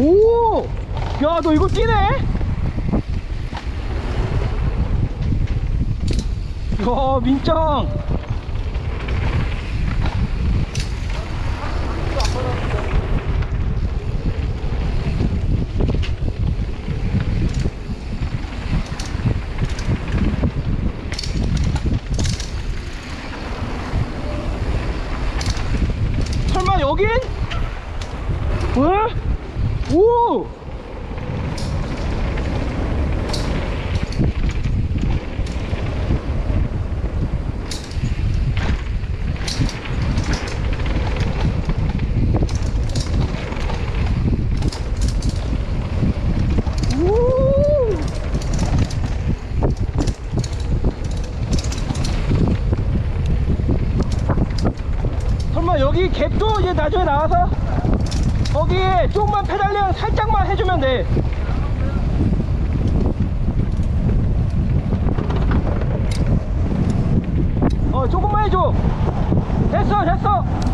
야, 너 이거 뛰네? 야, 민짱. 설마 여긴? 왜? 오! 오! 설마 여기 갭도 이제 나중에 나와서 거기에 조금만 페달링 살짝만 해주면 돼. 어, 조금만 해줘. 됐어 됐어.